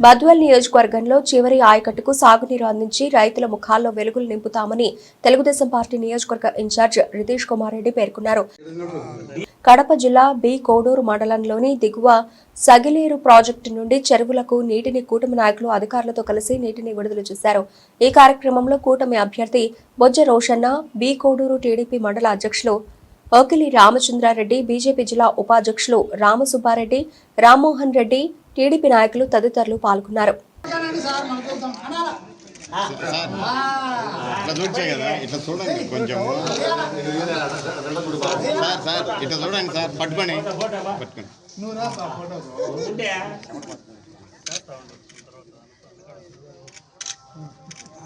బద్వల్ నియోజకవర్గంలో చివరి ఆయకట్టుకు సాగునీరు అందించి రైతుల ముఖాల్లో వెలుగులు నింపుతామని తెలుగుదేశం పార్టీ నియోజకవర్గ ఇన్ఛార్జ్ రితీష్ కుమార్ రెడ్డి పేర్కొన్నారు. కడప జిల్లా బి కోడూరు మండలంలోని దిగువ సగిలేరు ప్రాజెక్టు నుండి చెరువులకు నీటిని కూటమి నాయకులు అధికారులతో కలిసి నీటిని విడుదల చేశారు. ఈ కార్యక్రమంలో కూటమి అభ్యర్థి బొజ్జ రోషన్న బి కోడూరు టీడీపీ మండల అధ్యక్షులు ఓకిలి రామచంద్రారెడ్డి బీజేపీ జిల్లా ఉపాధ్యక్షులు రామసుబ్బారెడ్డి రామ్మోహన్ రెడ్డి టీడీపీ నాయకులు తదితరులు పాల్గొన్నారు. ఇట్లా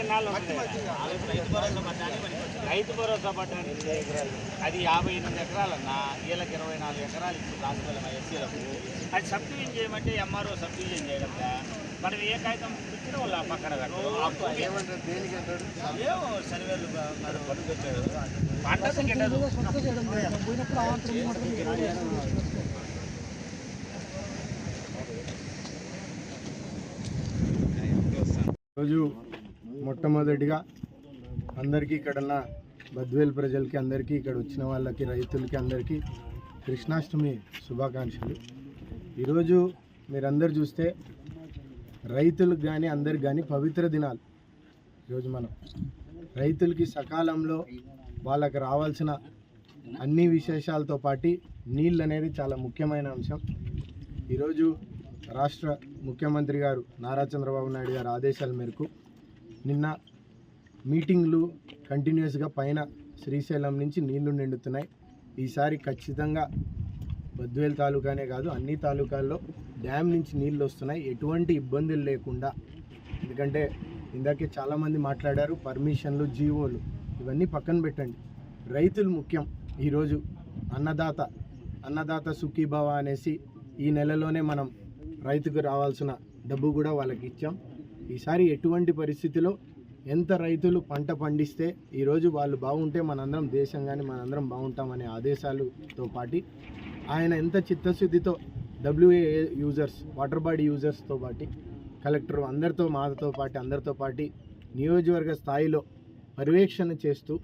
ఎన్నాళ్ళు రైతు భరోసా పడ్డానికి అది యాభై ఎనిమిది ఎకరాలన్నా వీళ్ళకి ఇరవై నాలుగు ఎకరాలు ఇప్పుడు రాసుకోవాలి ఎస్సీలకు అది సబ్డివిజన్ చేయమంటే ఎంఆర్ఓ సబ్డివిజన్ చేయడం మనం ఏ కాగితం ఇచ్చిన వాళ్ళు ఆ పక్కన కట్టరు. ఏమో సర్వేలు మరి పన్ను పెట్టారు పంటకు గిట్టదు రోజు మొట్టమొదటిగా అందరికీ ఇక్కడున్న బద్వేల్ ప్రజలకి అందరికీ ఇక్కడ వచ్చిన వాళ్ళకి రైతులకి అందరికీ కృష్ణాష్టమి శుభాకాంక్షలు. ఈరోజు మీరందరు చూస్తే రైతులకు కానీ అందరికి కానీ పవిత్ర దినాలు. ఈరోజు మనం రైతులకి సకాలంలో వాళ్ళకి రావాల్సిన అన్ని విశేషాలతో పాటు నీళ్ళు అనేది చాలా ముఖ్యమైన అంశం. ఈరోజు రాష్ట్ర ముఖ్యమంత్రి గారు నారా చంద్రబాబు నాయుడు గారు ఆదేశాల మేరకు నిన్న మీటింగ్లు కంటిన్యూస్గా పైన శ్రీశైలం నుంచి నీళ్ళు నిండుతున్నాయి. ఈసారి ఖచ్చితంగా బద్వేల్ తాలూకానే కాదు అన్ని తాలూకాల్లో డ్యామ్ నుంచి నీళ్ళు వస్తున్నాయి. ఎటువంటి ఇబ్బందులు లేకుండా ఎందుకంటే ఇందాకే చాలామంది మాట్లాడారు పర్మిషన్లు జీవోలు ఇవన్నీ పక్కన పెట్టండి. రైతులు ముఖ్యం. ఈరోజు అన్నదాత అన్నదాత సుఖీభవ అనేసి ఈ నెలలోనే మనం రైతుకు రావాల్సిన డబ్బు కూడా వాళ్ళకి ఇచ్చాం. ఈసారి ఎటువంటి పరిస్థితిలో ఎంత రైతులు పంట పండిస్తే ఈరోజు వాళ్ళు బాగుంటే మనందరం దేశం కానీ మనందరం బాగుంటామనే ఆదేశాలతో పాటు ఆయన ఎంత చిత్తశుద్ధితో డబ్ల్యూఏ యూజర్స్ వాటర్ బాడీ యూజర్స్తో పాటు కలెక్టర్ అందరితో మాతో పాటు అందరితో పాటు నియోజకవర్గ స్థాయిలో పర్యవేక్షణ చేస్తూ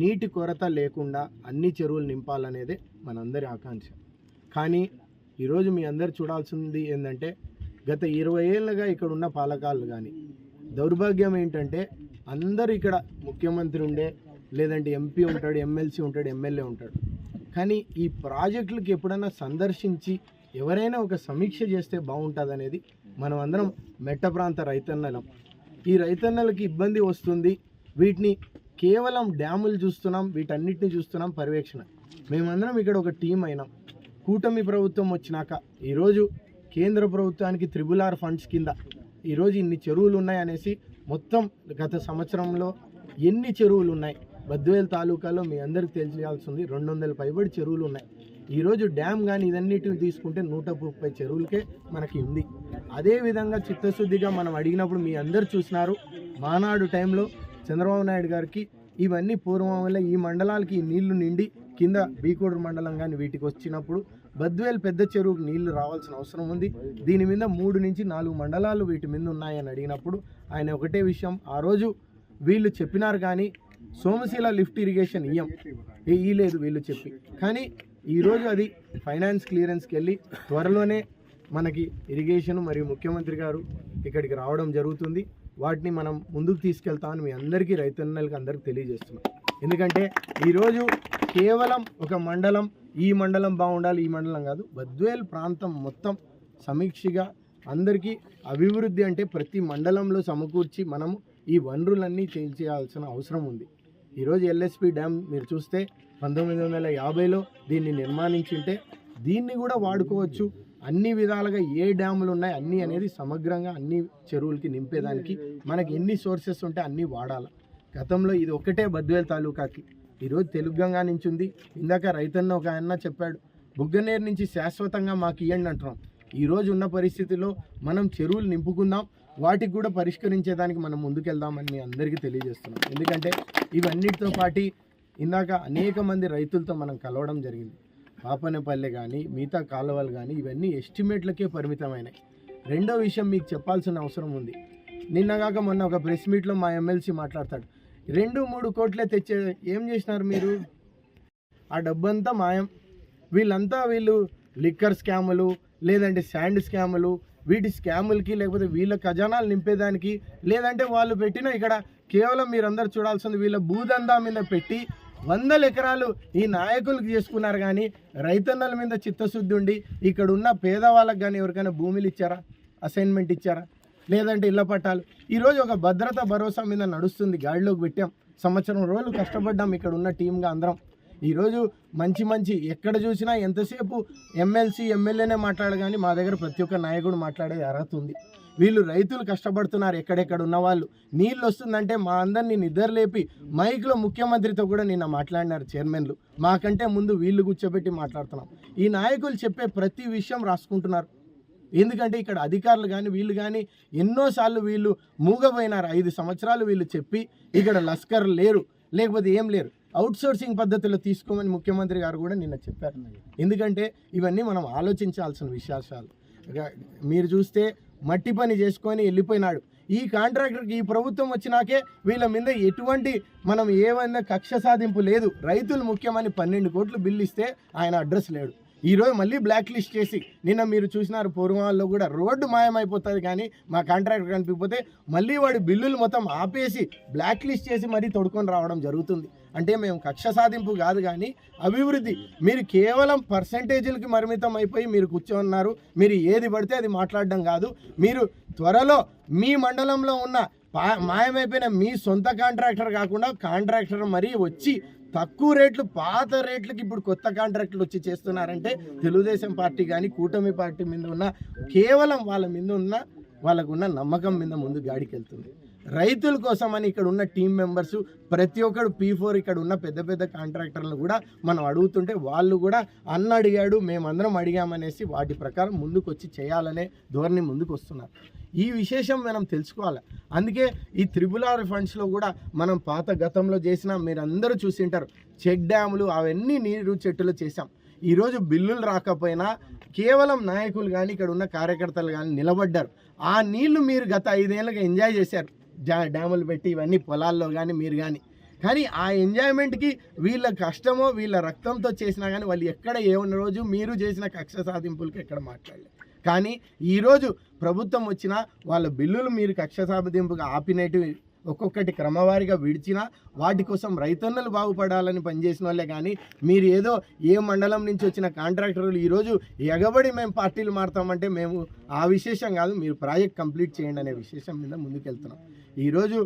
నీటి కొరత లేకుండా అన్ని చెరువులు నింపాలనేదే మనందరి ఆకాంక్ష. కానీ ఈరోజు మీ అందరు చూడాల్సింది ఏంటంటే గత ఇరవై ఏళ్ళుగా ఇక్కడ ఉన్న పాలకాలు కానీ దౌర్భాగ్యం ఏంటంటే అందరూ ఇక్కడ ముఖ్యమంత్రి ఉండే లేదంటే ఎంపీ ఉంటాడు ఎమ్మెల్సీ ఉంటాడు ఎమ్మెల్యే ఉంటాడు. కానీ ఈ ప్రాజెక్టులకు ఎప్పుడైనా సందర్శించి ఎవరైనా ఒక సమీక్ష చేస్తే బాగుంటుంది అనేది మనం అందరం మెట్ట ప్రాంత రైతన్నలం. ఈ రైతన్నలకి ఇబ్బంది వస్తుంది. వీటిని కేవలం డ్యాములు చూస్తున్నాం వీటన్నిటిని చూస్తున్నాం పర్యవేక్షణ. మేమందరం ఇక్కడ ఒక టీం అయినాం. కూటమి ప్రభుత్వం వచ్చినాక ఈరోజు కేంద్ర ప్రభుత్వానికి త్రిబుల్ ఆర్ ఫండ్స్ కింద ఈరోజు ఇన్ని చెరువులు ఉన్నాయి అనేసి మొత్తం గత సంవత్సరంలో ఎన్ని చెరువులు ఉన్నాయి బద్వేల్ తాలూకాలో మీ అందరికి తెలియాల్సింది రెండు వందల పైబడి చెరువులు ఉన్నాయి ఈరోజు డ్యామ్ కానీ ఇదన్నిటిని తీసుకుంటే నూట ముప్పై చెరువులకే మనకి ఉంది. అదేవిధంగా చిత్తశుద్ధిగా మనం అడిగినప్పుడు మీ అందరు చూసినారు. మానాడు టైంలో చంద్రబాబు నాయుడు గారికి ఇవన్నీ పూర్వం వల్ల ఈ మండలాలకి ఈ నీళ్ళు నిండి కింద బీకోడూరు మండలం కానీ వీటికి వచ్చినప్పుడు బద్వేల్ పెద్ద చెరువుకు నీళ్ళు రావాల్సిన అవసరం ఉంది. దీని మీద మూడు నుంచి నాలుగు మండలాలు వీటి మీద ఉన్నాయని అడిగినప్పుడు ఆయన ఒకటే విషయం. ఆ రోజు వీళ్ళు చెప్పినారు కానీ సోమశీల లిఫ్ట్ ఇరిగేషన్ ఇయ్యం. ఏ ఇయ్యలేదు వీళ్ళు చెప్పి. కానీ ఈరోజు అది ఫైనాన్స్ క్లియరెన్స్కి వెళ్ళి త్వరలోనే మనకి ఇరిగేషన్ మరియు ముఖ్యమంత్రి గారు ఇక్కడికి రావడం జరుగుతుంది. వాటిని మనం ముందుకు తీసుకెళ్తామని మీ అందరికీ రైతన్నలకి అందరికీ తెలియజేస్తున్నాం. ఎందుకంటే ఈరోజు కేవలం ఒక మండలం ఈ మండలం బాగుండాలి ఈ మండలం కాదు. బద్వేల్ ప్రాంతం మొత్తం సమీక్షగా అందరికీ అభివృద్ధి అంటే ప్రతి మండలంలో సమకూర్చి మనము ఈ వనరులన్నీ చేయాల్సిన అవసరం ఉంది. ఈరోజు ఎల్ఎస్పి డ్యామ్ మీరు చూస్తే పంతొమ్మిది వందల యాభైలో దీన్ని నిర్మాణించుంటే దీన్ని కూడా వాడుకోవచ్చు. అన్ని విధాలుగా ఏ డ్యాములు ఉన్నాయి అన్నీ అనేది సమగ్రంగా అన్ని చెరువులకి నింపేదానికి మనకి ఎన్ని సోర్సెస్ ఉంటే అన్నీ వాడాలి. గతంలో ఇది ఒకటే బద్వేల్ తాలూకాకి. ఈరోజు తెలుగంగా నుంచి ఉంది ఇందాక రైతన్న ఒక ఆయన చెప్పాడు బుగ్గనేరు నుంచి శాశ్వతంగా మాకు ఇవ్వండి అంటున్నాం. ఈరోజు ఉన్న పరిస్థితిలో మనం చెరువులు నింపుకుందాం వాటికి కూడా పరిష్కరించేదానికి మనం ముందుకెళ్దామని మీ అందరికీ తెలియజేస్తున్నాం. ఎందుకంటే ఇవన్నిటితో పాటు ఇందాక అనేక మంది రైతులతో మనం కలవడం జరిగింది. పాపనపల్లె కానీ మిగతా కాలువలు కానీ ఇవన్నీ ఎస్టిమేట్లకే పరిమితమైనాయి. రెండో విషయం మీకు చెప్పాల్సిన అవసరం ఉంది. నిన్నగాక మొన్న ఒక ప్రెస్ మీట్లో మా ఎమ్మెల్సీ మాట్లాడతాడు రెండు మూడు కోట్లే తెచ్చే ఏం చేసినారు మీరు? ఆ డబ్బంతా మాయం. వీళ్ళంతా వీళ్ళు లిక్కర్ స్కాములు లేదంటే శాండ్ స్కాములు వీటి స్కాములకి లేకపోతే వీళ్ళ ఖజానాలు నింపేదానికి లేదంటే వాళ్ళు పెట్టిన ఇక్కడ కేవలం మీరందరూ చూడాల్సింది వీళ్ళ భూదందా మీద పెట్టి వందల ఎకరాలు ఈ నాయకులకు చేసుకున్నారు కానీ రైతన్నల మీద చిత్తశుద్ధి ఉండి ఇక్కడ ఉన్న పేదవాళ్ళకి కానీ ఎవరికైనా భూములు ఇచ్చారా? అసైన్మెంట్ ఇచ్చారా? లేదంటే ఇళ్ళ పట్టాలు. ఈరోజు ఒక భద్రత భరోసా మీద నడుస్తుంది. గాడిలోకి పెట్టాం. సంవత్సరం రోజులు కష్టపడ్డాం ఇక్కడ ఉన్న టీంగా అందరం. ఈరోజు మంచి మంచి ఎక్కడ చూసినా ఎంతసేపు ఎమ్మెల్సీ ఎమ్మెల్యేనే మాట్లాడగాని మా దగ్గర ప్రతి ఒక్క నాయకుడు మాట్లాడే అర్హత ఉంది. వీళ్ళు రైతులు కష్టపడుతున్నారు. ఎక్కడెక్కడ ఉన్న వాళ్ళు. నీళ్ళు వస్తుందంటే మా అందరినీ నిద్రలేపి మైక్లో ముఖ్యమంత్రితో కూడా నిన్న మాట్లాడినారు చైర్మన్లు. మాకంటే ముందు వీళ్ళు కూర్చోబెట్టి మాట్లాడుతున్నాం. ఈ నాయకులు చెప్పే ప్రతి విషయం రాసుకుంటున్నారు. ఎందుకంటే ఇక్కడ అధికారులు కానీ వీళ్ళు కానీ ఎన్నోసార్లు వీళ్ళు మూగపోయినారు ఐదు సంవత్సరాలు వీళ్ళు చెప్పి ఇక్కడ లస్కర్ లేరు లేకపోతే ఏం లేరు. అవుట్సోర్సింగ్ పద్ధతిలో తీసుకోమని ముఖ్యమంత్రి గారు కూడా నిన్న చెప్పారు. ఎందుకంటే ఇవన్నీ మనం ఆలోచించాల్సిన విశేషాలు మీరు చూస్తే మట్టి పని చేసుకొని వెళ్ళిపోయినాడు. ఈ కాంట్రాక్టర్కి ఈ ప్రభుత్వం వచ్చినాకే వీళ్ళ మీద ఎటువంటి మనం ఏమైనా కక్ష సాధింపు లేదు. రైతులు ముఖ్యమని పన్నెండు కోట్లు బిల్లు ఇస్తే ఆయన అడ్రస్ లేడు. ఈరోజు మళ్ళీ బ్లాక్ లిస్ట్ చేసి నిన్న మీరు చూసినారు పూర్వాల్లో కూడా రోడ్డు మాయమైపోతుంది కానీ మా కాంట్రాక్టర్ కనిపిపోతే మళ్ళీ వాడి బిల్లులు మొత్తం ఆపేసి బ్లాక్ లిస్ట్ చేసి మరీ తొడుకొని రావడం జరుగుతుంది. అంటే మేము కక్ష సాధింపు కాదు కానీ అభివృద్ధి. మీరు కేవలం పర్సంటేజీలకి పరిమితం అయిపోయి మీరు కూర్చోన్నారు. మీరు ఏది పడితే అది మాట్లాడడం కాదు. మీరు త్వరలో మీ మండలంలో ఉన్న పా- మాయమైపోయిన మీ సొంత కాంట్రాక్టర్ కాకుండా కాంట్రాక్టర్ మరీ వచ్చి తక్కువ రేట్లు పాత రేట్లకి ఇప్పుడు కొత్త కాంట్రాక్టులు వచ్చి చేస్తున్నారంటే తెలుగుదేశం పార్టీ కానీ కూటమి పార్టీ మీద ఉన్న కేవలం వాళ్ళ మీద ఉన్న వాళ్ళకున్న నమ్మకం మీద ముందు గాడికి వెళ్తుంది రైతుల కోసం అని ఇక్కడ ఉన్న టీం మెంబర్స్ ప్రతి ఒక్కడు పీ ఫోర్ ఇక్కడ ఉన్న పెద్ద పెద్ద కాంట్రాక్టర్లను కూడా మనం అడుగుతుంటే వాళ్ళు కూడా అన్న అడిగాడు మేమందరం అడిగామనేసి వాటి ప్రకారం ముందుకు వచ్చి చేయాలనే ధోరణి ముందుకు వస్తున్నారు ఈ విశేషం మనం తెలుసుకోవాలి. అందుకే ఈ త్రిబుల్ ఆర్ ఫండ్స్లో కూడా మనం పాత గతంలో చేసిన మీరు అందరూ చూసింటారు చెక్ డ్యాములు అవన్నీ నీరు చెట్టులు చేసాం ఈరోజు బిల్లులు రాకపోయినా కేవలం నాయకులు కానీ ఇక్కడ ఉన్న కార్యకర్తలు కానీ నిలబడ్డారు. ఆ నీళ్ళు మీరు గత ఐదేళ్ళుగా ఎంజాయ్ చేశారు. జా డ్యాములు పెట్టి ఇవన్నీ పొలాల్లో కానీ మీరు కానీ కానీ ఆ ఎంజాయ్మెంట్కి వీళ్ళ కష్టమో వీళ్ళ రక్తంతో చేసినా కానీ వాళ్ళు ఎక్కడ ఏమన్న రోజు మీరు చేసిన కక్ష సాధింపులకి ఎక్కడ మాట్లాడలేదు. కానీ ఈరోజు ప్రభుత్వం వచ్చినా వాళ్ళ బిల్లులు మీరు కక్ష సాధింపుగా ఆపినట్టు ఒక్కొక్కటి క్రమవారిగా విడిచినా వాటి కోసం రైతన్నలు బాగుపడాలని పనిచేసిన వాళ్ళే. కానీ మీరు ఏదో ఏ మండలం నుంచి వచ్చిన కాంట్రాక్టర్లు ఈరోజు ఎగబడి మేము పార్టీలు మారుతామంటే మేము ఆ విశేషం కాదు మీరు ప్రాజెక్ట్ కంప్లీట్ చేయండి అనే విశేషం మీద ముందుకెళ్తున్నాం. ఈరోజు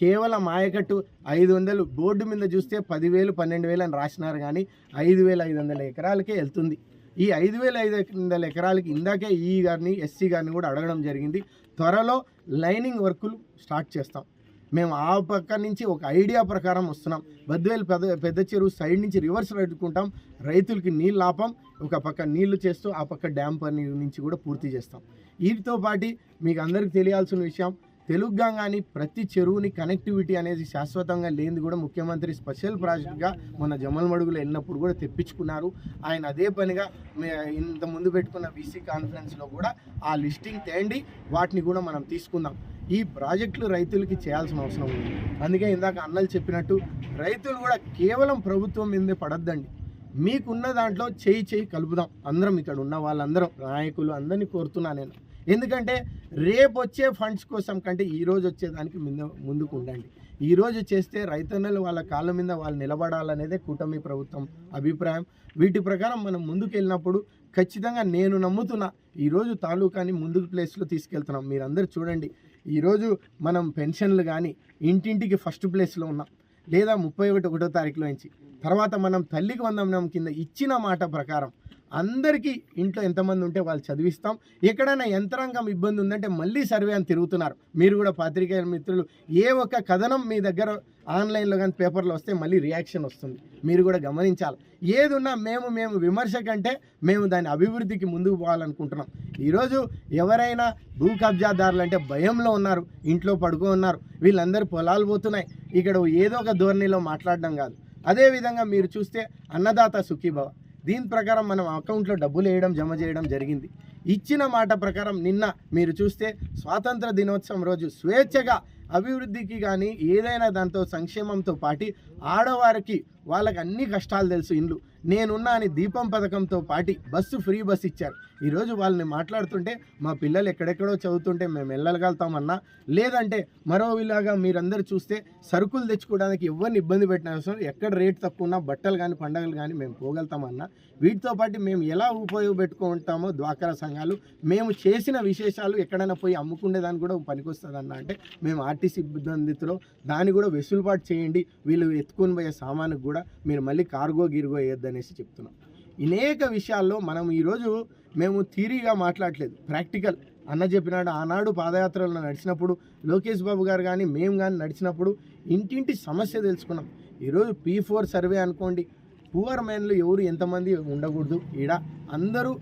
కేవలం ఆయకట్టు ఐదు వందలు బోర్డు మీద చూస్తే పదివేలు పన్నెండు వేలు అని రాసినారు కానీ ఐదు వేల ఐదు వందల ఎకరాలకే వెళ్తుంది. ఈ ఐదు వేల ఐదు వందల ఎకరాలకి ఇందాకే ఈ గారిని ఎస్సీ గారిని కూడా అడగడం జరిగింది. త్వరలో లైనింగ్ వర్కులు స్టార్ట్ చేస్తాం. మేము ఆ పక్క నుంచి ఒక ఐడియా ప్రకారం వస్తున్నాం. బద్వేలు పెద్ద పెద్ద చెరువు సైడ్ నుంచి రివర్స్ పెట్టుకుంటాం రైతులకి నీళ్ళు ఆపం. ఒక పక్క నీళ్ళు చేస్తూ ఆ పక్క డ్యామ్ పని నుంచి కూడా పూర్తి చేస్తాం. వీటితో పాటు మీకు అందరికీ తెలియాల్సిన విషయం తెలుగుగా కానీ ప్రతి చెరువుని కనెక్టివిటీ అనేది శాశ్వతంగా లేనిది కూడా ముఖ్యమంత్రి స్పెషల్ ప్రాజెక్ట్గా మన జమల్ మడుగులో వెళ్ళినప్పుడు కూడా తెప్పించుకున్నారు. ఆయన అదే పనిగా ఇంత ముందు పెట్టుకున్న బీసీ కాన్ఫరెన్స్లో కూడా ఆ లిస్టింగ్ తేండి వాటిని కూడా మనం తీసుకుందాం. ఈ ప్రాజెక్టులు రైతులకి చేయాల్సిన అవసరం ఉంది. అందుకే ఇందాక అన్నలు చెప్పినట్టు రైతులు కూడా కేవలం ప్రభుత్వం మీదే పడద్దండి. మీకున్న దాంట్లో చేయి చేయి కలుపుదాం. అందరం ఇక్కడ ఉన్న వాళ్ళందరం నాయకులు అందరినీ కోరుతున్నా నేను. ఎందుకంటే రేపు వచ్చే ఫండ్స్ కోసం కంటే ఈ రోజు వచ్చేదానికి ముందు ముందుకు ఉండండి. ఈ రోజు చేస్తే రైతన్నలు వాళ్ళ కాళ్ళ మీద వాళ్ళు నిలబడాలనేదే కూటమి ప్రభుత్వం అభిప్రాయం. వీటి ప్రకారం మనం ముందుకు వెళ్ళినప్పుడు ఖచ్చితంగా నేను నమ్ముతున్నా ఈరోజు తాలూకాని ముందుకు ప్లేస్లో తీసుకెళ్తున్నాం. మీరందరూ చూడండి. ఈరోజు మనం పెన్షన్లు కానీ ఇంటింటికి ఫస్ట్ ప్లేస్లో ఉన్నాం. లేదా ముప్పై ఒకటి ఒకటో తారీఖులో నుంచి. తర్వాత మనం తల్లికి వందనం కింద ఇచ్చిన మాట ప్రకారం అందరికీ ఇంట్లో ఎంతమంది ఉంటే వాళ్ళు చదివిస్తాం. ఎక్కడైనా యంత్రాంగం ఇబ్బంది ఉందంటే మళ్ళీ సర్వే అని తిరుగుతున్నారు. మీరు కూడా పాత్రికేయ మిత్రులు ఏ ఒక్క కథనం మీ దగ్గర ఆన్లైన్లో కానీ పేపర్లో వస్తే మళ్ళీ రియాక్షన్ వస్తుంది. మీరు కూడా గమనించాలి. ఏదున్నా మేము మేము విమర్శ కంటే మేము దాని అభివృద్ధికి ముందుకు పోవాలనుకుంటున్నాం. ఈరోజు ఎవరైనా భూ కబ్జాదారులు అంటే భయంలో ఉన్నారు ఇంట్లో పడుకో ఉన్నారు వీళ్ళందరూ పొలాలు పోతున్నాయి. ఇక్కడ ఏదో ఒక ధోరణిలో మాట్లాడడం కాదు. అదేవిధంగా మీరు చూస్తే అన్నదాత సుఖీభవ. దీని ప్రకారం మనం అకౌంట్లో డబ్బులు వేయడం జమ చేయడం జరిగింది. ఇచ్చిన మాట ప్రకారం నిన్న మీరు చూస్తే స్వాతంత్ర దినోత్సవం రోజు స్వేచ్ఛగా అభివృద్ధికి కానీ ఏదైనా దాంతో సంక్షేమంతో పాటి ఆడవారికి వాళ్ళకి అన్ని కష్టాలు తెలుసు ఇండ్లు. నేనున్నా అని దీపం పథకంతో పాటి బస్సు ఫ్రీ బస్ ఇచ్చారు. ఈరోజు వాళ్ళని మాట్లాడుతుంటే మా పిల్లలు ఎక్కడెక్కడో చదువుతుంటే మేము వెళ్ళగలుగుతామన్నా లేదంటే మరో ఇలాగా మీరందరూ చూస్తే సరుకులు తెచ్చుకోవడానికి ఎవరిని ఇబ్బంది పెట్టిన అవసరం ఎక్కడ రేట్ తక్కువ ఉన్నా బట్టలు కానీ పండగలు కానీ మేము పోగలుగుతామన్నా వీటితో పాటు మేము ఎలా ఉపయోగపెట్టుకుంటామో డ్వాక్రా సంఘాలు మేము చేసిన విశేషాలు ఎక్కడైనా పోయి అమ్ముకునేదాన్ని కూడా పనికొస్తుందన్న అంటే మేము ఆర్టీసీ ఇబ్బందితో దాన్ని కూడా వెసులుబాటు చేయండి వీళ్ళు ఎత్తుకుని పోయే సామాను కూడా మీరు మళ్ళీ కార్గో గిర్గో వేయొద్దనేసి చెప్తున్నాం. అనేక విషయాల్లో మనం ఈరోజు మేము థీరీగా మాట్లాడలేదు. ప్రాక్టికల్. అన్న చెప్పినాడు ఆనాడు పాదయాత్రలో నడిచినప్పుడు లోకేష్ బాబు గారు కానీ మేము కానీ నడిచినప్పుడు ఇంటింటి సమస్య తెలుసుకున్నాం. ఈరోజు పీ ఫోర్ సర్వే అనుకోండి పువర్ మ్యాన్లు ఎవరు ఎంతమంది ఉండకూడదు? ఈడ అందరూ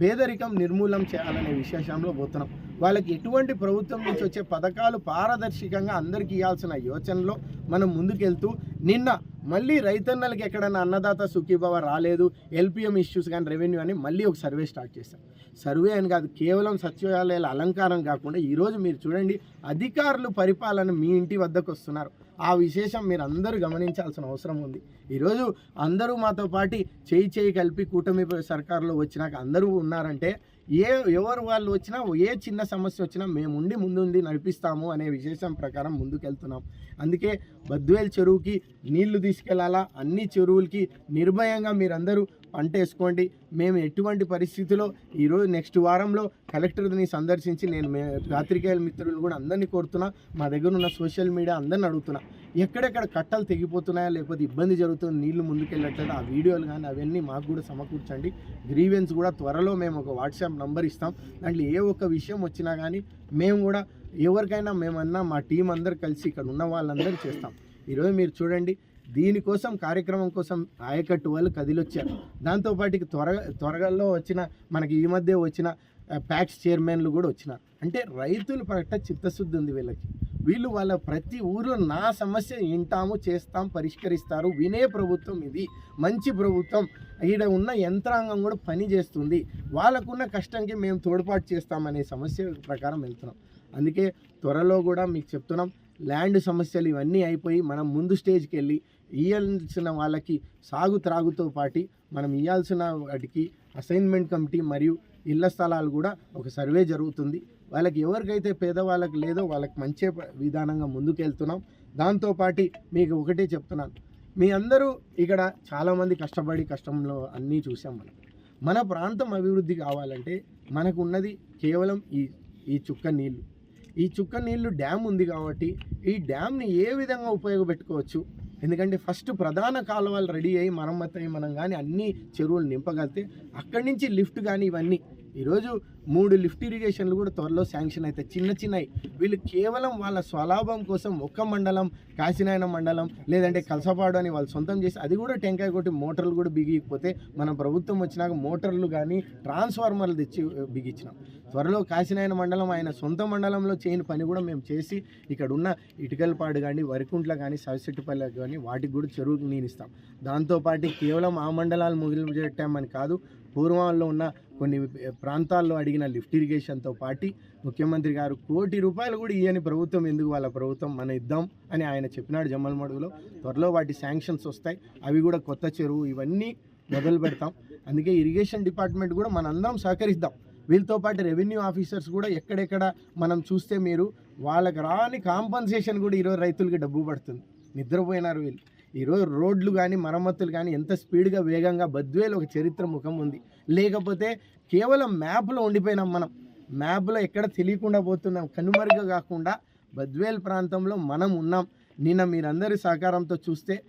పేదరికం నిర్మూలం చేయాలనే విశేషంలో పోతున్నాం. వాళ్ళకి ఎటువంటి ప్రభుత్వం నుంచి వచ్చే పథకాలు పారదర్శకంగా అందరికీ ఇవ్వాల్సిన యోచనలో మనం ముందుకెళ్తూ నిన్న మళ్ళీ రైతన్నలకి ఎక్కడైనా అన్నదాత సుఖీభవ రాలేదు ఎల్పిఎం ఇష్యూస్ కానీ రెవెన్యూ అని మళ్ళీ ఒక సర్వే స్టార్ట్ చేశాం సర్వే అని కాదు కేవలం సచివాలయాల అలంకారం కాకుండా ఈరోజు మీరు చూడండి అధికారులు పరిపాలన మీ ఇంటి వద్దకు వస్తున్నారు. ఆ విశేషం మీరు అందరూ గమనించాల్సిన అవసరం ఉంది. ఈరోజు అందరూ మాతో పాటి చేయి చేయి కలిపి కూటమి సర్కారులో వచ్చినాక అందరూ ఉన్నారంటే ఏ ఎవరు వాళ్ళు వచ్చినా ఏ చిన్న సమస్య వచ్చినా మేము ఉండి ముందుండి నడిపిస్తాము అనే విశేషం ప్రకారం ముందుకెళ్తున్నాం. అందుకే బద్వేల్ చెరువుకి నీళ్ళు తీసుకెళ్ళాలా? అన్ని చెరువులకి నిర్భయంగా మీరందరూ పంట వేసుకోండి మేము ఎటువంటి పరిస్థితిలో ఈరోజు నెక్స్ట్ వారంలో కలెక్టర్ని సందర్శించి నేను మే పాత్రికేయుల మిత్రులు కూడా అందరినీ కోరుతున్నా. మా దగ్గర ఉన్న సోషల్ మీడియా అందరిని అడుగుతున్నా. ఎక్కడెక్కడ కట్టలు తెగిపోతున్నాయా లేకపోతే ఇబ్బంది జరుగుతుంది నీళ్ళు ముందుకెళ్ళట్లేదు ఆ వీడియోలు కానీ అవన్నీ మాకు కూడా సమకూర్చండి. గ్రీవెన్స్ కూడా త్వరలో మేము ఒక వాట్సాప్ నంబర్ ఇస్తాం. దాంట్లో ఏ ఒక్క విషయం వచ్చినా కానీ మేము కూడా ఎవరికైనా మేమన్నా మా టీం అందరు కలిసి ఇక్కడ ఉన్న వాళ్ళందరూ చేస్తాం. ఈరోజు మీరు చూడండి దీనికోసం కార్యక్రమం కోసం ఆయకట్టు వాళ్ళు కదిలొచ్చారు. దాంతోపాటికి త్వరగా త్వరగల్లో వచ్చిన మనకి ఈ మధ్య వచ్చిన ప్యాక్స్ చైర్మన్లు కూడా వచ్చినారు. అంటే రైతుల పట్ల చిత్తశుద్ధి ఉంది వీళ్ళకి. వీళ్ళు వాళ్ళ ప్రతి ఊరిలో నా సమస్య వింటాము చేస్తాం పరిష్కరిస్తారు. వినే ప్రభుత్వం ఇది. మంచి ప్రభుత్వం. ఈడ ఉన్న యంత్రాంగం కూడా పని చేస్తుంది. వాళ్ళకున్న కష్టంకి మేము తోడ్పాటు చేస్తామనే సమస్య ప్రకారం వెళ్తున్నాం. అందుకే త్వరలో కూడా మీకు చెప్తున్నాం. ల్యాండ్ సమస్యలు ఇవన్నీ అయిపోయి మనం ముందు స్టేజ్కి వెళ్ళి ఇవ్వాల్సిన వాళ్ళకి సాగు త్రాగుతో పాటి మనం ఇవ్వాల్సిన వాటికి అసైన్మెంట్ కమిటీ మరియు ఇళ్ళ స్థలాలు కూడా ఒక సర్వే జరుగుతుంది. వాళ్ళకి ఎవరికైతే పేదవాళ్ళకి లేదో వాళ్ళకి మంచి విధానంగా ముందుకెళ్తున్నాం. దాంతోపాటి మీకు ఒకటే చెప్తున్నాను. మీ అందరూ ఇక్కడ చాలామంది కష్టపడి కష్టంలో అన్నీ చూసాం మనం. మన ప్రాంతం అభివృద్ధి కావాలంటే మనకు ఉన్నది కేవలం ఈ ఈ చుక్క నీళ్ళు. ఈ చుక్క నీళ్ళు డ్యామ్ ఉంది కాబట్టి ఈ డ్యామ్ని ఏ విధంగా ఉపయోగపెట్టుకోవచ్చు? ఎందుకంటే ఫస్ట్ ప్రధాన కాలువలు రెడీ అయ్యి మరమ్మతు అయ్యి మనం కానీ అన్ని చెరువులు నింపగలితే అక్కడి నుంచి లిఫ్ట్ కానీ ఇవన్నీ ఈరోజు మూడు లిఫ్ట్ ఇరిగేషన్లు కూడా త్వరలో శాంక్షన్ అవుతాయి చిన్న చిన్నవి వీళ్ళు కేవలం వాళ్ళ స్వలాభం కోసం ఒక్క మండలం కాశీనాయన మండలం లేదంటే కలసపాడు అని వాళ్ళు సొంతం చేసి అది కూడా టెంకాయ కొట్టి మోటార్లు కూడా బిగిపోతే మన ప్రభుత్వం వచ్చినాక మోటార్లు కానీ ట్రాన్స్ఫార్మర్లు తెచ్చి బిగించినాం. త్వరలో కాశీనాయన మండలం ఆయన సొంత మండలంలో చేయని పని కూడా మేము చేసి ఇక్కడ ఉన్న ఇటుకలపాడు కానీ వరికుంట్ల కానీ సవిసెట్టుపల్లి కానీ వాటికి కూడా చెరువుకు నేను ఇస్తాం. దాంతోపాటు కేవలం ఆ మండలాలు ముగిలి పెట్టామని కాదు పూర్వంలో ఉన్న కొన్ని ప్రాంతాల్లో అడిగిన లిఫ్ట్ ఇరిగేషన్తో పాటు ముఖ్యమంత్రి గారు కోటి రూపాయలు కూడా ఇయ్యని ప్రభుత్వం ఎందుకు వాళ్ళ ప్రభుత్వం మన ఇద్దాం అని ఆయన చెప్పినాడు జమ్మలమడుగులో త్వరలో వాటి శాంక్షన్స్ వస్తాయి. అవి కూడా కొత్త చెరువు ఇవన్నీ మొదలు పెడతాం. అందుకే ఇరిగేషన్ డిపార్ట్మెంట్ కూడా మనందరం సహకరిద్దాం. వీళ్ళతో పాటు రెవెన్యూ ఆఫీసర్స్ కూడా ఎక్కడెక్కడ మనం చూస్తే మీరు వాళ్ళకి రాని కాంపన్సేషన్ కూడా ఈరోజు రైతులకి డబ్బు పడుతుంది. నిద్రపోయినారు వీళ్ళు. ఈరోజు రోడ్లు కానీ మరమ్మతులు కానీ ఎంత స్పీడ్గా వేగంగా బద్వేలు ఒక చరిత్ర ముఖం ఉంది. లేకపోతే కేవలం మ్యాప్లో ఉండిపోయినాం మనం. మ్యాప్లో ఎక్కడ తెలియకుండా పోతున్నాం. కనుమరుగా కాకుండా బద్వేల్ ప్రాంతంలో మనం ఉన్నాం. నిన్న మీరందరి సహకారంతో చూస్తే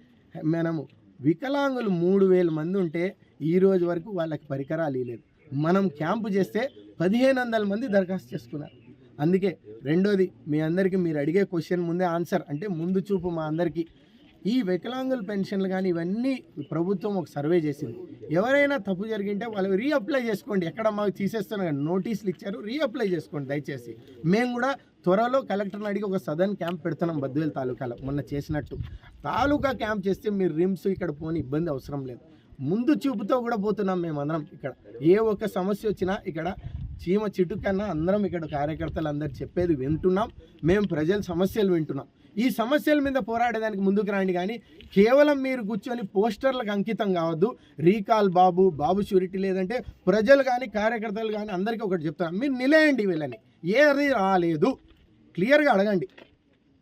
మనము వికలాంగులు మూడు వేల మంది ఉంటే ఈ రోజు వరకు వాళ్ళకి పరికరాలు ఇవ్వలేదు మనం క్యాంపు చేస్తే పదిహేను వందల మంది దరఖాస్తు చేసుకున్నారు. అందుకే రెండోది మీ అందరికీ మీరు అడిగే క్వశ్చన్ ముందే ఆన్సర్. అంటే ముందు చూపు మా అందరికీ. ఈ వికలాంగుల పెన్షన్లు కానీ ఇవన్నీ ప్రభుత్వం ఒక సర్వే చేసింది. ఎవరైనా తప్పు జరిగింటే వాళ్ళు రీఅప్లై చేసుకోండి. ఎక్కడ మాకు తీసేస్తున్నా నోటీసులు ఇచ్చారు. రీఅప్లై చేసుకోండి దయచేసి. మేము కూడా త్వరలో కలెక్టర్ని అడిగి ఒక సదర్న్ క్యాంప్ పెడుతున్నాం బద్వేల్ తాలూకాలో. మొన్న చేసినట్టు. తాలూకా క్యాంప్ చేస్తే మీరు రిమ్స్ ఇక్కడ పోని ఇబ్బంది అవసరం లేదు. ముందు చూపుతో కూడా పోతున్నాం మేమందరం ఇక్కడ. ఏ ఒక్క సమస్య వచ్చినా ఇక్కడ చీమ చిటు కన్నా అందరం ఇక్కడ కార్యకర్తలు అందరు చెప్పేది వింటున్నాం. మేము ప్రజల సమస్యలు వింటున్నాం. ఈ సమస్యల మీద పోరాడేదానికి ముందుకు రాండి కానీ కేవలం మీరు కూర్చొని పోస్టర్లకు అంకితం కావద్దు. రీకాల్ బాబు బాబు షూరిటీ లేదంటే ప్రజలు కానీ కార్యకర్తలు కానీ అందరికీ ఒకటి చెప్తాను మీరు నిలేయండి వీళ్ళని. ఏది రాలేదు. క్లియర్గా అడగండి.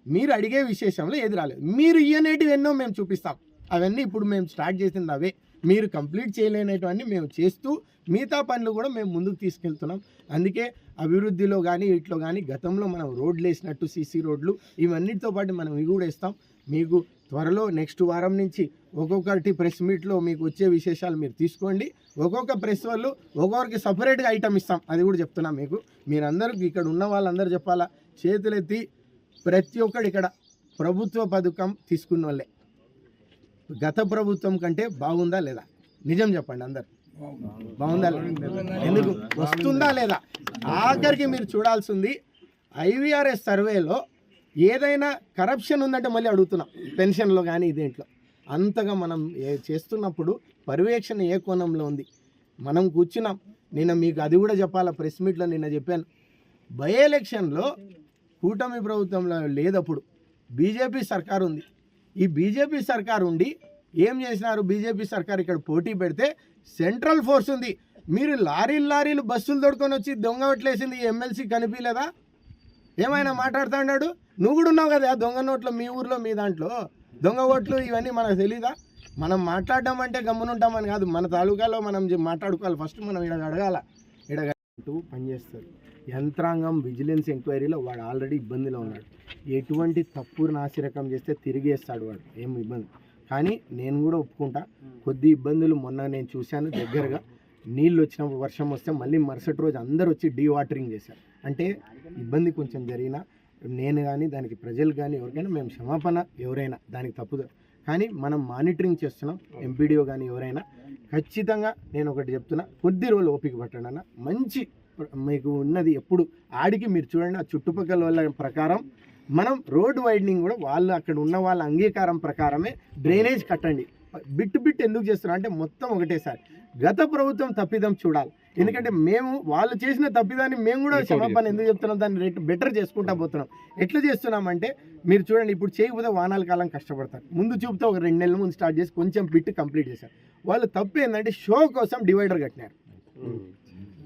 మీరు అడిగే విశేషంలో ఏది రాలేదు. మీరు ఇయనేటివి ఎన్నో మేము చూపిస్తాం. అవన్నీ ఇప్పుడు మేము స్టార్ట్ చేసింది అవే. మీరు కంప్లీట్ చేయలేనటువంటి మేము చేస్తూ మిగతా పనులు కూడా మేము ముందుకు తీసుకెళ్తున్నాం. అందుకే అభివృద్ధిలో కానీ వీటిలో కానీ గతంలో మనం రోడ్లు వేసినట్టు సీసీ రోడ్లు ఇవన్నిటితో పాటు మనం ఇవి కూడా వేస్తాం. మీకు త్వరలో నెక్స్ట్ వారం నుంచి ఒక్కొక్కటి ప్రెస్ మీట్లో మీకు వచ్చే విశేషాలు మీరు తీసుకోండి. ఒక్కొక్క ప్రెస్ వాళ్ళు ఒక్కొక్కరికి సపరేట్గా ఐటమ్ ఇస్తాం. అది కూడా చెప్తున్నాం మీకు. మీరందరూ ఇక్కడ ఉన్న వాళ్ళందరూ చెప్పాలా? చేతులెత్తి ప్రతి ఒక్కడు ఇక్కడ ప్రభుత్వ పథకం తీసుకున్న వాళ్ళే గత ప్రభుత్వం కంటే బాగుందా లేదా? నిజం చెప్పండి అందరు. బాగుందా? ఎందుకు? వస్తుందా లేదా? ఆఖరికి మీరు చూడాల్సింది ఐవీఆర్ఎస్ సర్వేలో ఏదైనా కరప్షన్ ఉందంటే మళ్ళీ అడుగుతున్నాం. పెన్షన్లో కానీ దేంట్లో అంతగా మనం ఏ- చేస్తున్నప్పుడు పర్యవేక్షణ ఏ కోణంలో ఉంది? మనం కూర్చున్నాం. నిన్న మీకు అది కూడా చెప్పాలా? ప్రెస్ మీట్లో నిన్న చెప్పాను. బై ఎలక్షన్లో కూటమి ప్రభుత్వంలో లేదప్పుడు బీజేపీ సర్కారు ఉంది ఈ బీజేపీ సర్కారు ఉండి ఏం చేసినారు? బీజేపీ సర్కార్ ఇక్కడ పోటీ పెడితే సెంట్రల్ ఫోర్స్ ఉంది. మీరు లారీలు లారీలు బస్సులు దొడుకొని వచ్చి దొంగ పెట్టలేసింది ఎమ్మెల్సీ కనిపించలేదా ఏమైనా మాట్లాడుతున్నాడు నువ్వు కూడా ఉన్నావు కదా దొంగ నోట్లో మీ ఊర్లో మీ దాంట్లో? దొంగ ఓట్లు ఇవన్నీ మనకు తెలీదా? మనం మాట్లాడడం అంటే గమ్మునుంటామని కాదు. మన తాలూకాలో మనం మాట్లాడుకోవాలి. ఫస్ట్ మనం ఇక్కడ అడగాల. ఇక్కడ అంటూ పనిచేస్తారు యంత్రాంగం విజిలెన్స్ ఎంక్వైరీలో వాడు ఆల్రెడీ ఇబ్బందిలో ఉన్నాడు. ఎటువంటి తప్పు నాసిరకం చేస్తే తిరిగేస్తాడు వాడు. ఏం ఇబ్బంది. కానీ నేను కూడా ఒప్పుకుంటా. కొద్ది ఇబ్బందులు మొన్న నేను చూశాను దగ్గరగా. నీళ్ళు వచ్చినప్పుడు వర్షం వస్తే మళ్ళీ మరుసటి రోజు అందరు వచ్చి డీ వాటరింగ్ చేశారు. అంటే ఇబ్బంది కొంచెం జరిగినా నేను కానీ దానికి ప్రజలు కానీ ఎవరికైనా మేము క్షమాపణ ఎవరైనా దానికి తప్పుదు కానీ మనం మానిటరింగ్ చేస్తున్నాం ఎంపీడీఓ కానీ ఎవరైనా. ఖచ్చితంగా నేను ఒకటి చెప్తున్నా కొద్ది రోజులు ఓపిక పట్టండి అన్న. మంచి మీకు ఉన్నది ఎప్పుడు ఆడికి మీరు చూడండి ఆ చుట్టుపక్కల వాళ్ళ ప్రకారం మనం రోడ్ వైడనింగ్ కూడా వాళ్ళు అక్కడ ఉన్న వాళ్ళ అంగీకారం ప్రకారమే డ్రైనేజ్ కట్టండి. బిట్ బిట్ ఎందుకు చేస్తున్నారు? అంటే మొత్తం ఒకటేసారి. గత ప్రభుత్వం తప్పిదం చూడాలి. ఎందుకంటే మేము వాళ్ళు చేసిన తప్పిదాన్ని మేము కూడా క్షమాపణ ఎందుకు చెప్తున్నాం? దాన్ని రేట్ బెటర్ చేసుకుంటా పోతున్నాం. ఎట్లా చేస్తున్నామంటే మీరు చూడండి ఇప్పుడు చేయకపోతే వానాల కాలం కష్టపడతారు. ముందు చూపుతో ఒక రెండు నెలల ముందు స్టార్ట్ చేసి కొంచెం బిట్ కంప్లీట్ చేశారు. వాళ్ళు తప్పు ఏంటంటే షో కోసం డివైడర్ కట్టినారు.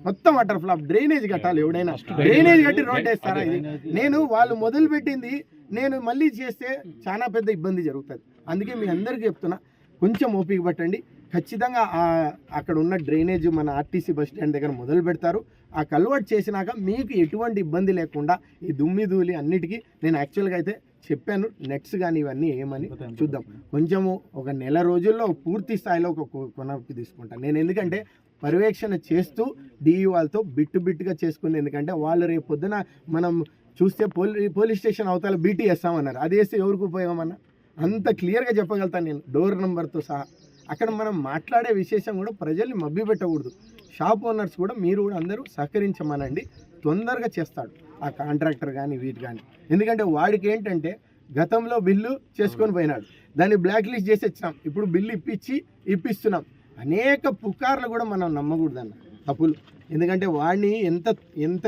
మొత్తం వాటర్ ఫ్లాప్ డ్రైనేజ్ కట్టాలి ఎవడైనా. డ్రైనేజ్ కట్టి రోడ్ వేస్తారా ఇది? నేను వాళ్ళు మొదలు పెట్టింది నేను మళ్ళీ చేస్తే చాలా పెద్ద ఇబ్బంది జరుగుతుంది. అందుకే మీ అందరికీ చెప్తున్నా కొంచెం ఓపిక పట్టండి. ఖచ్చితంగా ఆ- అక్కడ ఉన్న డ్రైనేజ్ మన ఆర్టీసీ బస్ స్టాండ్ దగ్గర మొదలు పెడతారు. ఆ కల్వర్ట్ చేసినాక మీకు ఎటువంటి ఇబ్బంది లేకుండా ఈ దుమ్మి ధూళి అన్నిటికీ నేను యాక్చువల్గా అయితే చెప్పాను. నెట్స్ కానీ ఇవన్నీ ఏమని చూద్దాం. కొంచెము ఒక నెల రోజుల్లో పూర్తి స్థాయిలో ఒక కొనకి తీసుకుంటాను నేను ఎందుకంటే పర్యవేక్షణ చేస్తూ డిఈ వాళ్ళతో బిట్టు బిట్టుగా చేసుకుంది ఎందుకంటే వాళ్ళు రేపు పొద్దున మనం చూస్తే పోలీ పోలీస్ స్టేషన్ అవతల బీటీ వేస్తామన్నారు అది వేస్తే ఎవరికి ఉపయోగం అన్న? అంత క్లియర్గా చెప్పగలుగుతాను నేను. డోర్ నెంబర్తో సహా. అక్కడ మనం మాట్లాడే విశేషం కూడా ప్రజల్ని మభ్యపెట్టకూడదు షాప్ ఓనర్స్ కూడా మీరు కూడా అందరూ సహకరించమనండి. తొందరగా చేస్తాడు. ఆ కాంట్రాక్టర్ కానీ వీటి కానీ ఎందుకంటే వాడికి ఏంటంటే గతంలో బిల్లు చేసుకొని పోయినాడు. దాన్ని బ్లాక్ లిస్ట్ చేసి ఇచ్చినాం ఇప్పుడు బిల్లు ఇప్పించి ఇప్పిస్తున్నాం. అనేక పుకార్లు కూడా మనం నమ్మకూడదన్న తప్పులు. ఎందుకంటే వాడిని ఎంత ఎంత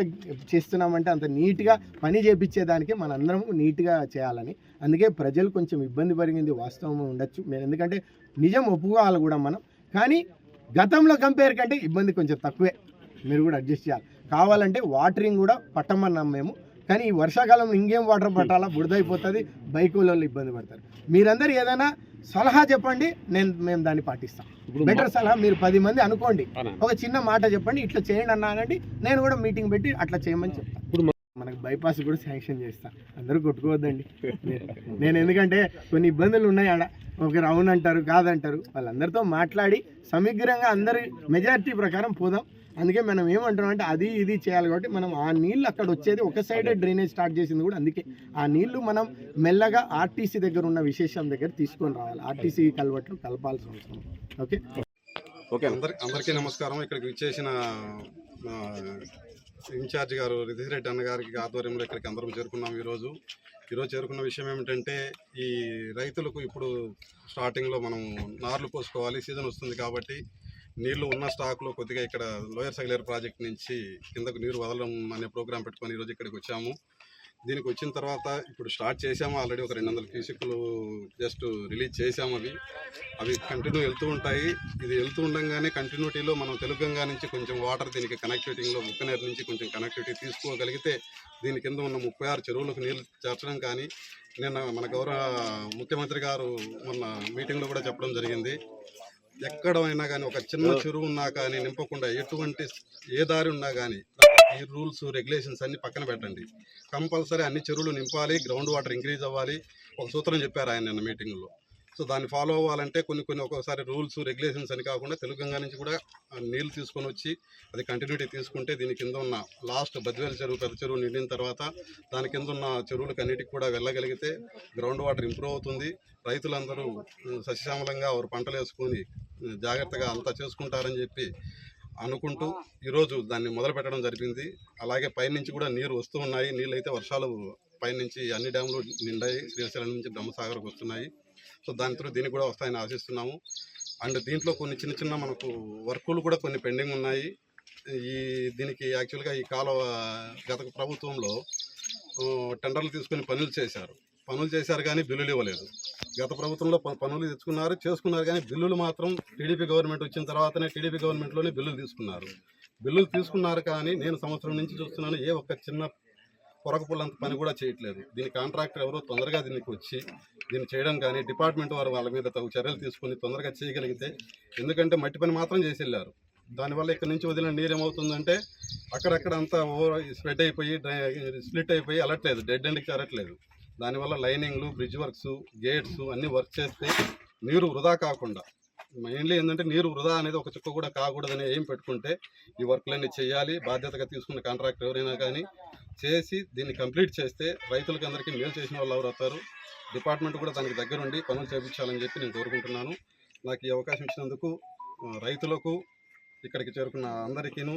చేస్తున్నామంటే అంత నీట్గా పని చేపించేదానికి మనందరం నీట్గా చేయాలని. అందుకే ప్రజలు కొంచెం ఇబ్బంది పరిగింది వాస్తవం ఉండొచ్చు. మేము ఎందుకంటే నిజం ఒప్పుకోవాలి కూడా మనం. కానీ గతంలో కంపేర్ కంటే ఇబ్బంది కొంచెం తక్కువే. మీరు కూడా అడ్జస్ట్ చేయాలి. కావాలంటే వాటరింగ్ కూడా పట్టమన్నాం మేము. కానీ ఈ వర్షాకాలంలో ఇంకేం వాటర్ పట్టాలా? బురదైపోతుంది. బైక్ వాళ్ళు ఇబ్బంది పడతారు. మీరందరూ ఏదైనా సలహా చెప్పండి నేను మేము దాన్ని పాటిస్తాం. బెటర్ సలహా మీరు పది మంది అనుకోండి. ఒక చిన్న మాట చెప్పండి ఇట్లా చేయండి అన్నా అనండి నేను కూడా మీటింగ్ పెట్టి అట్లా చేయమని చెప్తాను మనకు బైపాస్ కూడా శాంక్షన్ చేస్తా. అందరూ కొట్టుకోవద్దండి. నేను ఎందుకంటే కొన్ని ఇబ్బందులు ఉన్నాయి ఆడ. ఒకరు అవును అంటారు కాదంటారు. వాళ్ళందరితో మాట్లాడి సమగ్రంగా అందరి మెజారిటీ ప్రకారం పోదాం. అందుకే మనం ఏమంటున్నాం అంటే అది ఇది చేయాలి కాబట్టి మనం ఆ నీళ్ళు అక్కడ వచ్చేది ఒక సైడే డ్రైనేజ్ స్టార్ట్ చేసింది కూడా అందుకే. ఆ నీళ్ళు మనం మెల్లగా ఆర్టీసీ దగ్గర ఉన్న విశేషం దగ్గర తీసుకొని రావాలి. ఆర్టీసీ కలవట్లు కలపాల్సిన అవసరం ఓకే? ఓకే అందరి అందరికీ నమస్కారం. ఇక్కడికి విచ్చేసిన ఇన్ఛార్జ్ గారు రిధిష్ రెడ్డి అన్న గారికి ఆధ్వర్యంలో ఇక్కడికి అందరం చేరుకున్నాం ఈరోజు. ఈరోజు చేరుకున్న విషయం ఏమిటంటే ఈ రైతులకు ఇప్పుడు స్టార్టింగ్లో మనం నార్లు పోసుకోవాలి సీజన్ వస్తుంది కాబట్టి నీళ్ళు ఉన్న స్టాక్లో కొద్దిగా ఇక్కడ లోయర్ సగలేరు ప్రాజెక్ట్ నుంచి కిందకు నీరు వదలడం అనే ప్రోగ్రాం పెట్టుకొని ఈరోజు ఇక్కడికి వచ్చాము. దీనికి వచ్చిన తర్వాత ఇప్పుడు స్టార్ట్ చేసాము ఆల్రెడీ ఒక రెండు వందల క్యూసిక్లు జస్ట్ రిలీజ్ చేసాము అవి. అవి కంటిన్యూ వెళ్తూ ఉంటాయి. ఇది వెళ్తూ ఉండగానే కంటిన్యూటీలో మనం తెలుగంగా నుంచి కొంచెం వాటర్ దీనికి కనెక్టివిటీలో ఉక్కనేరు నుంచి కొంచెం కనెక్టివిటీ తీసుకోగలిగితే దీని కింద ఉన్న ముప్పై ఆరు చెరువులకు నీళ్ళు చేర్చడం కానీ నిన్న మన గౌరవ ముఖ్యమంత్రి గారు మొన్న మీటింగ్లో కూడా చెప్పడం జరిగింది. ఎక్కడైనా కానీ ఒక చిన్న చెరువు ఉన్నా కానీ నింపకుండా ఎటువంటి ఏ దారి ఉన్నా కానీ ఈ రూల్స్ రెగ్యులేషన్స్ అన్ని పక్కన పెట్టండి. కంపల్సరీ అన్ని చెరువులు నింపాలి గ్రౌండ్ వాటర్ ఇంక్రీజ్ అవ్వాలి. ఒక సూత్రం చెప్పారు ఆయన నిన్న మీటింగ్లో. సో దాన్ని ఫాలో అవ్వాలంటే కొన్ని కొన్ని ఒకసారి రూల్స్ రెగ్యులేషన్స్ అని కాకుండా తెలుగంగా నుంచి కూడా నీళ్ళు తీసుకొని వచ్చి అది కంటిన్యూటీ తీసుకుంటే దీని కింద ఉన్న లాస్ట్ బద్వేల చెరువు పెద్ద చెరువు నిండిన తర్వాత దాని కింద ఉన్న చెరువులకు అన్నిటికి కూడా వెళ్ళగలిగితే గ్రౌండ్ వాటర్ ఇంప్రూవ్ అవుతుంది. రైతులందరూ సస్యశ్యామలంగా వారు పంటలు వేసుకొని జాగ్రత్తగా అంతా చేసుకుంటారని చెప్పి అనుకుంటూ ఈరోజు దాన్ని మొదలు పెట్టడం జరిగింది. అలాగే పైనుంచి కూడా నీరు వస్తూ ఉన్నాయి. నీళ్ళు అయితే వర్షాలు పైనుంచి అన్ని డ్యాములు నిండాయి. శ్రీశైలం నుంచి బ్రహ్మసాగర్కి వస్తున్నాయి. సో దాని త్రూ దీనికి కూడా వస్తాయని ఆశిస్తున్నాము. అండ్ దీంట్లో కొన్ని చిన్న చిన్న మనకు వర్కులు కూడా కొన్ని పెండింగ్ ఉన్నాయి. ఈ దీనికి యాక్చువల్గా ఈ కాలువ గత ప్రభుత్వంలో టెండర్లు తీసుకొని పనులు చేశారు. పనులు చేశారు కానీ బిల్లులు ఇవ్వలేదు. గత ప్రభుత్వంలో ప- పనులు తెచ్చుకున్నారు చేసుకున్నారు కానీ బిల్లులు మాత్రం టీడీపీ గవర్నమెంట్ వచ్చిన తర్వాతనే టీడీపీ గవర్నమెంట్లోనే బిల్లులు తీసుకున్నారు. బిల్లులు తీసుకున్నారు కానీ నేను సంవత్సరం నుంచి చూస్తున్నాను ఏ ఒక్క చిన్న పొరక పుల్లంత పని కూడా చేయట్లేదు. దీని కాంట్రాక్టర్ ఎవరో తొందరగా దీనికి వచ్చి దీన్ని చేయడం కానీ డిపార్ట్మెంట్ వారు వాళ్ళ మీద తగు చర్యలు తీసుకొని తొందరగా చేయగలిగితే ఎందుకంటే మట్టి పని మాత్రం చేసి వెళ్ళారు. దానివల్ల ఇక్కడ నుంచి వదిలిన నీరు ఏమవుతుందంటే అక్కడక్కడ అంతా ఓవర్ స్ప్రెడ్ అయిపోయి స్ప్లిట్ అయిపోయి అలట్లేదు డెడ్ ఎండ్కి చేరట్లేదు. దానివల్ల లైనింగ్లు బ్రిడ్జ్ వర్క్స్ గేట్స్ అన్నీ వర్క్ చేస్తే నీరు వృధా కాకుండా మెయిన్లీ ఏంటంటే నీరు వృధా అనేది ఒక చుక్క కూడా కాకూడదని ఏం పెట్టుకుంటే ఈ వర్క్లన్నీ చేయాలి. బాధ్యతగా తీసుకున్న కాంట్రాక్టర్ ఎవరైనా కానీ చేసి దీన్ని కంప్లీట్ చేస్తే రైతులకి అందరికీ మేలు చేసిన వాళ్ళు ఎవరు అవుతారు? డిపార్ట్మెంట్ కూడా దానికి దగ్గరుండి పనులు చేపించాలని చెప్పి నేను కోరుకుంటున్నాను. నాకు ఈ అవకాశం ఇచ్చినందుకు రైతులకు ఇక్కడికి చేరుకున్న అందరికీను